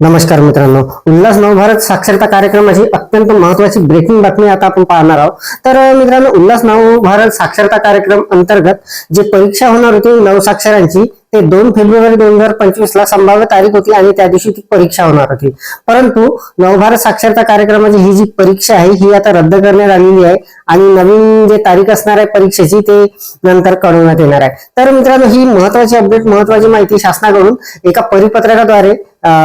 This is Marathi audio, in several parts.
नमस्कार मित्रांनो. उल्हास नवभारत साक्षरता कार्यक्रमाची अत्यंत महत्वाची ब्रेकिंग बातमी आता आपण पाहणार आहोत. तर मित्रांनो उल्हास नवभारत साक्षरता कार्यक्रम अंतर्गत जे परीक्षा होणार होती नवसाक्षरांची ते दोन फेब्रुवारी दोन हजार पंचवीस ला संभाव्य तारीख होती आणि त्या दिवशी ती परीक्षा होणार होती. परंतु नवभारत साक्षरता कार्यक्रमाची ही जी परीक्षा आहे ही आता रद्द करण्यात आलेली आहे आणि नवीन जे तारीख असणार आहे परीक्षेची ते नंतर कळवण्यात येणार आहे. तर मित्रांनो ही महत्वाची अपडेट महत्वाची माहिती शासनाकडून एका परिपत्रकाद्वारे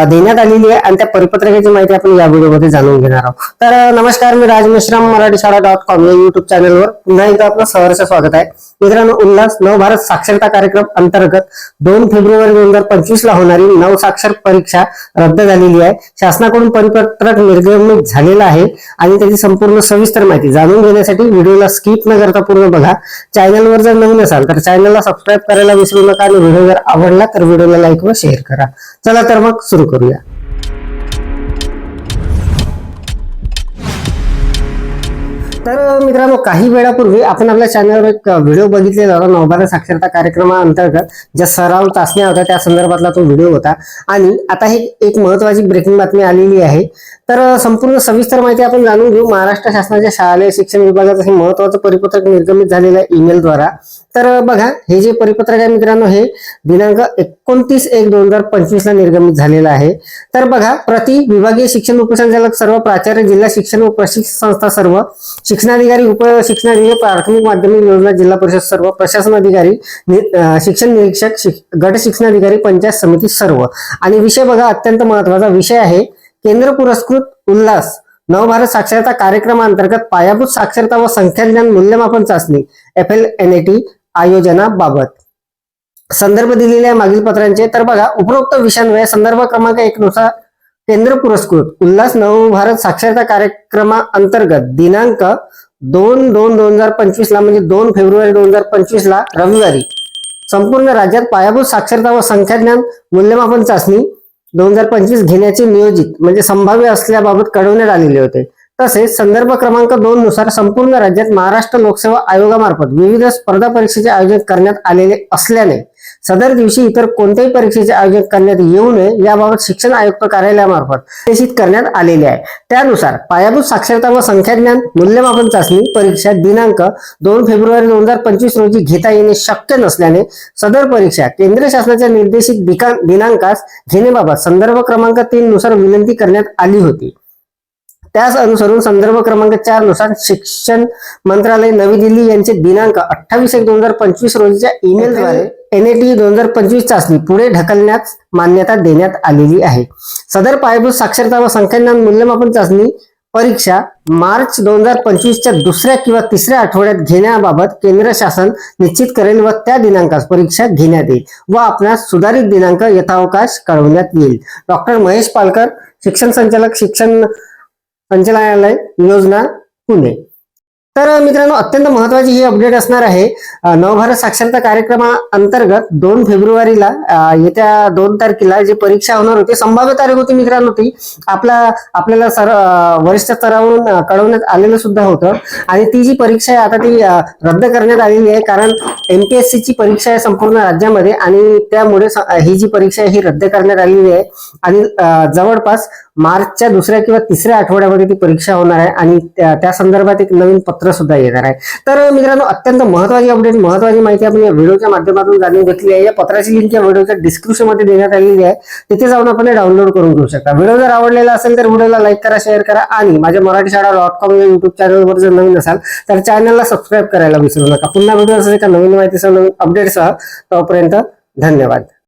देण्यात आलेली आहे आणि त्या परिपत्रकाची माहिती आपण या व्हिडिओमध्ये जाणून घेणार आहोत. तर नमस्कार मी राजमिश्रम मराठी शाळा डॉट कॉम या युट्यूब चॅनलवर पुन्हा एकदा आपलं सहर्ष स्वागत आहे. मित्रांनो उल्हास नवभारत साक्षरता कार्यक्रम अंतर्गत दोन फेब्रुवारी दोन हजार पंचवीस ला होणारी नवसाक्षर परीक्षा रद्द झालेली आहे. शासनाकडून परिपत्रक निर्गमित झालेलं आहे आणि त्याची संपूर्ण सविस्तर माहिती जाणून घेण्यासाठी व्हिडिओला स्किप न करता पूर्ण बघा. चॅनलवर जर नवीन असाल तर चॅनलला सबस्क्राईब करायला विसरू नका आणि व्हिडिओ जर आवडला तर व्हिडिओला लाईक व शेअर करा. चला तर मग सुरू करूया. तर मित्रांनो काही वेळापूर्वी आपण आपल्या चॅनलवर एक व्हिडिओ बघितलेला होता नवभारत साक्षरता कार्यक्रमाअंतर्गत ज्या सराव चाचण्या होत्या त्या संदर्भातला तो व्हिडिओ होता. आणि आता ही एक महत्वाची ब्रेकिंग बातमी आलेली आहे. तर संपूर्ण सविस्तर माहिती आपण जाणून घेऊ. महाराष्ट्र शासनाच्या शालेय शिक्षण विभागाचं हे महत्वाचं परिपत्रक निर्गमित झालेलं आहे ईमेलद्वारा तर बघा हे जे परिपत्रक आहे मित्रांनो हे दिनांक एकोणतीस एक दोन हजार पंचवीस ला निर्गमित झालेलं आहे. तर बघा प्रति विभागीय शिक्षण उपसंचालक सर्व प्राचार्य जिल्हा शिक्षण व प्रशिक्षण संस्था सर्व शिक्षणाधिकारी उप शिक्षणाधिकारी प्राथमिक माध्यमिक योजना जिल्हा परिषद सर्व प्रशासन अधिकारी शिक्षण निरीक्षक शिक- गट शिक्षणाधिकारी पंचायत समिती सर्व. आणि विषय बघा अत्यंत महत्त्वाचा विषय आहे. केंद्र पुरस्कृत उल्हास नवभारत साक्षरता कार्यक्रमांतर्गत पायाभूत साक्षरता व संख्याज्ञान मूल्यमापन चाचणी F L N A T आयोजनाबाबत. संदर्भ दिलेल्या मागील पत्रांचे तर बघा उपरोक्त विषयांवय संदर्भ क्रमांक एक नुसार केंद्र पुरस्कृत उल्हास नवभारत साक्षरता कार्यक्रमाअंतर्गत दिनांक दोन दोन दोन हजार पंचवीस ला म्हणजे दोन फेब्रुवारी दोन हजार पंचवीस ला रविवारी संपूर्ण राज्यात पायाभूत साक्षरता व संख्याज्ञान मूल्यमापन चाचणी दोन हजार पंचवीस घेण्याचे नियोजित म्हणजे संभाव्य असल्याबाबत कळवण्यात आलेले होते. तसेच संदर्भ क्रमांक दोन नुसार संपूर्ण राज्यात महाराष्ट्र लोकसेवा आयोगामार्फत विविध स्पर्धा परीक्षेचे आयोजन करण्यात आलेले असल्याने सदर दिवशी इतर कोणत्याही परीक्षेचे आयोजन करण्यात येऊ नये याबाबत शिक्षण आयुक्त कार्यालयामार्फत निश्चित करण्यात आलेले आहे. त्यानुसार पायाभूत साक्षरता व संख्याज्ञान मूल्यमापन चाचणी परीक्षा दिनांक दोन फेब्रुवारी दोन हजार पंचवीस रोजी घेता येणे शक्य नसल्याने सदर परीक्षा केंद्र शासनाच्या निर्देशित दिनांकास घेण्याबाबत संदर्भ क्रमांक तीन नुसार विनंती करण्यात आली होती. त्याच अनुसरून संदर्भ क्रमांक चारनुसार शिक्षण मंत्रालय नवी दिल्ली यांचे दिनांक अठ्ठावीस एक दोन हजार पंचवीस रोजीच्या ईमेलद्वारे एनएटी दोन हजार पंचवीस चाचणी पुढे ढकलण्यास मान्यता देण्यात आलेली आहे. सदर पायाभूत साक्षरता व संख्याज्ञान मूल्यमापन चाचणी परीक्षा मार्च दोन हजार पंचवीसच्या दुसऱ्या किंवा तिसऱ्या आठवड्यात घेण्याबाबत केंद्र शासन निश्चित करेल व त्या दिनांकास परीक्षा घेण्यात येईल व आपणास सुधारित दिनांक यथावकाश कळवण्यात येईल. डॉक्टर महेश पालकर शिक्षण संचालक शिक्षण పంచలాయాలై యోజన ఉంది. तर मित्रांनो अत्यंत महत्वाची ही अपडेट असणार आहे. नवभारत साक्षरता कार्यक्रमाअंतर्गत दोन फेब्रुवारीला येत्या दोन तारखेला जी परीक्षा होणार होती संभाव्य तारीख होती मित्रांनो ती आपला आपल्याला सर वरिष्ठ स्तरावरून कळवण्यात आलेलं सुद्धा होतं. आणि ती जी परीक्षा आहे आता ती रद्द करण्यात आलेली आहे कारण एमपीएससी ची परीक्षा आहे संपूर्ण राज्यामध्ये आणि त्यामुळे ही जी परीक्षा आहे ही रद्द करण्यात आलेली आहे. आणि जवळपास मार्चच्या दुसऱ्या किंवा तिसऱ्या आठवड्यामध्ये ती परीक्षा होणार आहे आणि त्या त्या संदर्भात एक नवीन पत्र सुद्धा येणार आहे. तर मित्रांनो अत्यंत महत्वाची अपडेट महत्वाची माहिती आपण या व्हिडिओच्या माध्यमातून जाणून घेतली आहे. या पत्राची लिंक या व्हिडिओच्या डिस्क्रिप्शनमध्ये देण्यात आलेली आहे. तिथे जाऊन आपण डाउनलोड करून घेऊ शकता. व्हिडिओ जर आवडलेला असेल तर व्हिडिओला लाईक करा शेअर करा आणि माझ्या मराठी शाळा डॉट कॉम या युट्यूब चॅनलवर जर नवीन असाल तर चॅनलला सबस्क्राईब करायला विसरू नका. पुन्हा व्हिडिओ असेल एका नवीन माहितीसह नवीन अपडेटसह तोपर्यंत धन्यवाद.